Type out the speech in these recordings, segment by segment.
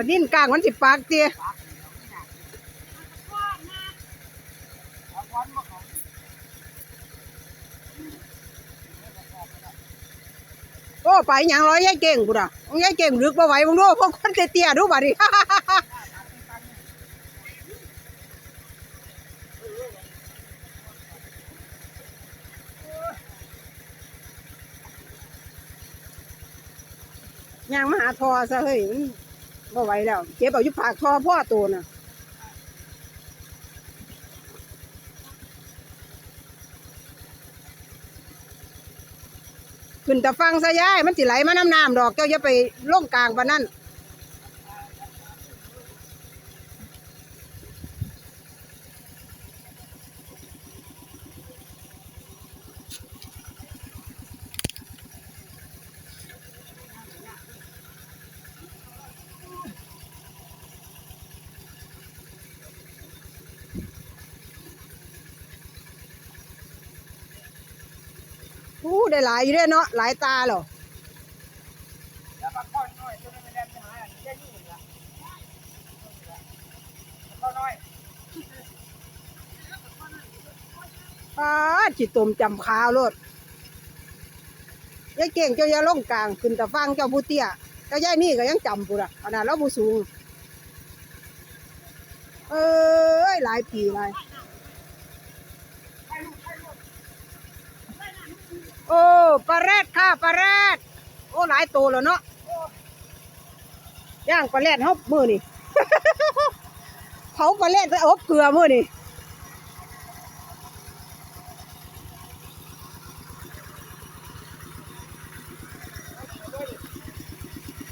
ปลาดิ้นกลางมันสิปากเตี้ยโอ้ไปยังร้อยยายเก่งกูด่ะยายเก่งลึกบ่ไหวมึงดูพวกคนเตี้ยดูบัดนี้ยางมหาทอซะเฮ้ยมัน บ่ไหวแล้ว เจ็บเอาอยู่ปากท่อพ่อตัวน่ะขึ้นแต่ฟังซะยายมันสิไหลมาน้ำน้ำดอกเจ้าอย่าไปล่งกลางปานนั้ นอู้ได้หลายอยู่เด้อเนาะหลายตาเหรอแล้วปลาข้อน้อยตัวนี้มันแรงไปหาอันนี้ได้นี่ละข้อน้อยอ้าจิตตมจำขาวโลดยายเก่งเจ้าอย่าลงกลางขึ้นแต่ฟังเจ้าผู้เตี้ยเจ้ายายนี่ก็ยังจำปุ่นอะขนาดเราผู้สูง เอ้ยหลายปีหลาย โอ้ปลาแรดค่ะปลาแรดโอ้หลายตัวแล้วเนาะย่างปลาแรดเฮามือนี่เผาปลาแรดใส่อบเกลือมือนี่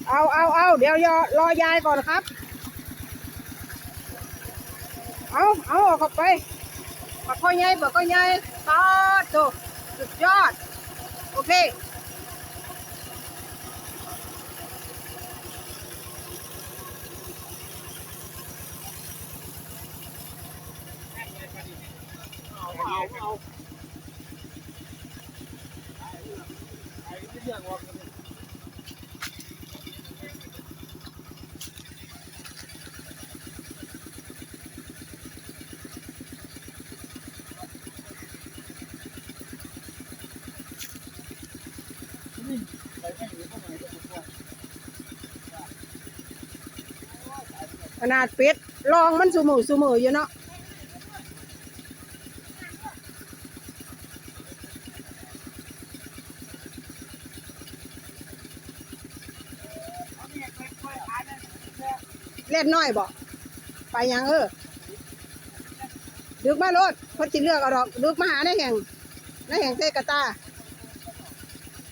เอาเอาเอาเดี๋ยวรอยายก่อนครับ เอาเอาออกเข้าไปปักข้อใหญ่ปักข้อใหญ่ตอดโตสุดยอด โอเค เอาเอาเอาไอ้ที่เรื่องว่า ขนาดเป็ดลองมันสูมือสูมืออยู่เนาะเล่นน้อยบ่ไปยังเออดึกมาโลดเพอจิเลือกเอาดอกดึกมาหาในแห่งในแห่งเซกาตา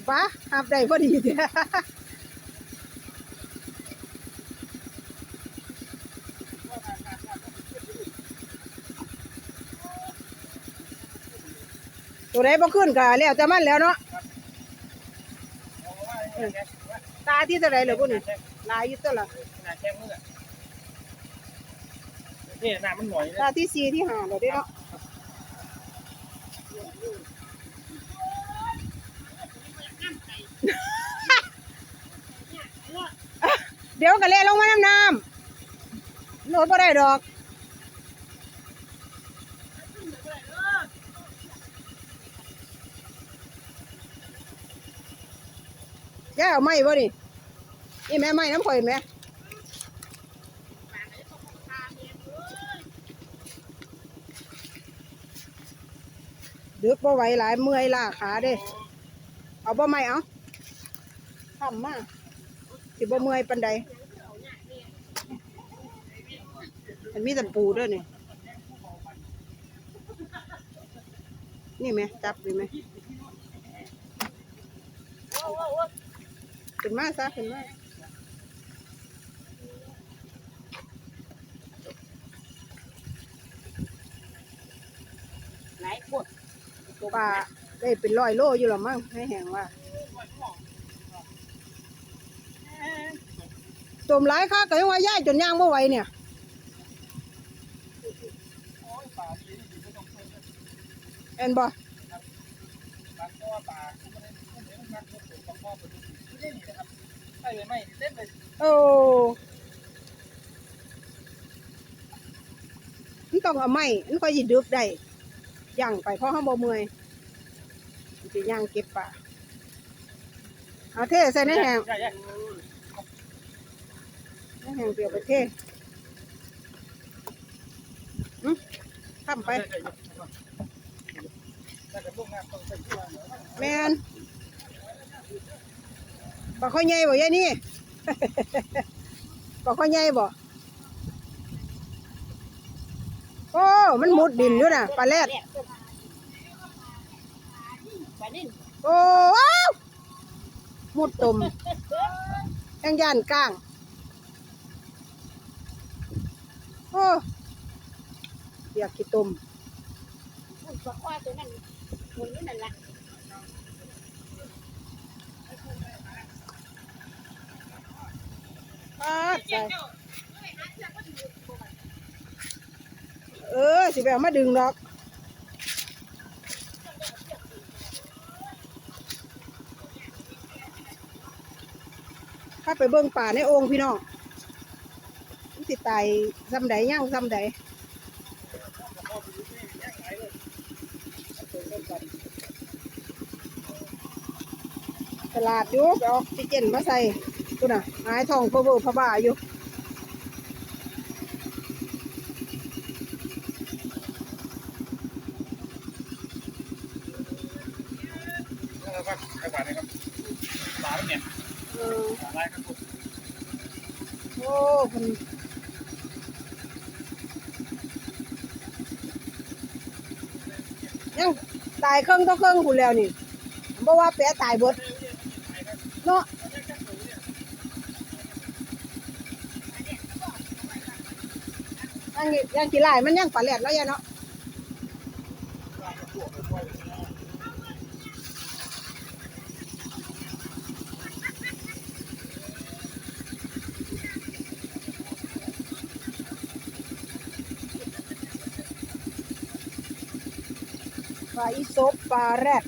ปะหับได้พอดีเด้ ตัวไหนบ่ขึ้นก็แล้วจะมันแล้วเนาะตาที่เท่าไหรเหรอพุ่นนี่ลายอยู่ตัวละหน้าแข้งมือนี่หน้ามันหน่อยตาที่สี่ที่ห้าเลยเด้เนาะเดี๋ยวก็เละลงมาน้ำน้ำโหลดบ่ได้ดอก ย่าเอาไม้บ่นี่นี่แม่ไม้น้ำข่อยแม่ดึกบ่ไหวหลายเมื่อยล้าขาเด้ เอาบ่ไม่เอาทำมาสิบ่เมื่อยปันใดมันมีแต่ปูด้วยนี่นี่ไหมจับดีไหม ขึ้นมาซะขึ้นมาไหนปวดปลาได้เป็นร้อยโลอยู่หรอมั้งให้แห้งว่าจมหลายค่ะก็ยังว่าย่ายจนย่างบ่ไหวเนี่ยเอ็นบ่ เล่นเลยไมเล่นเลยโอ้มันต้องเอาไม่นี่ก็ยิดึกได้ย่างไปเพราะห้องบ่เมื่อยจะย่างเก็บป่าเอาเทใส่ในแห้งในแห้งเดียวไปเททำไป แมน ปลาข้อใหญ่บ่ยายนี่ปลาข้อใหญ่บ่โอ้ มันมุดดินอยู่น่ะปลาแรดปลานิ่นโอ้ว้าวมุดตุ่มแองย่านก้างโอ้อยากกินตุ่มอุ้ยปลาควายตัวนั้นหมุนอยู่นั่นล่ะ ปาดใส่เออ สิไปเอามาดึงดอกถ้าไปเบิ่งป่าในโอ่งพี่น้องสิตายซ้ำใดย่างซ้ำใดตลาดอยู่ไปเอาออกซิเจนมาใส่ กูน่ะหายทองพะเบอพะบ้าอยู่แล้วก็กระบาดนะครับปลาเนี่ยเออปลาอะไรครับผมโอ้คนยังตายเครื่องต่อเครื่องกูแล้วนี่บ่ว่าแปะตายเบิดเนาะ ยังยังกี่ลายมันยังปลาแหลดแล้วยะเนาะปลาอีสบปลาแรด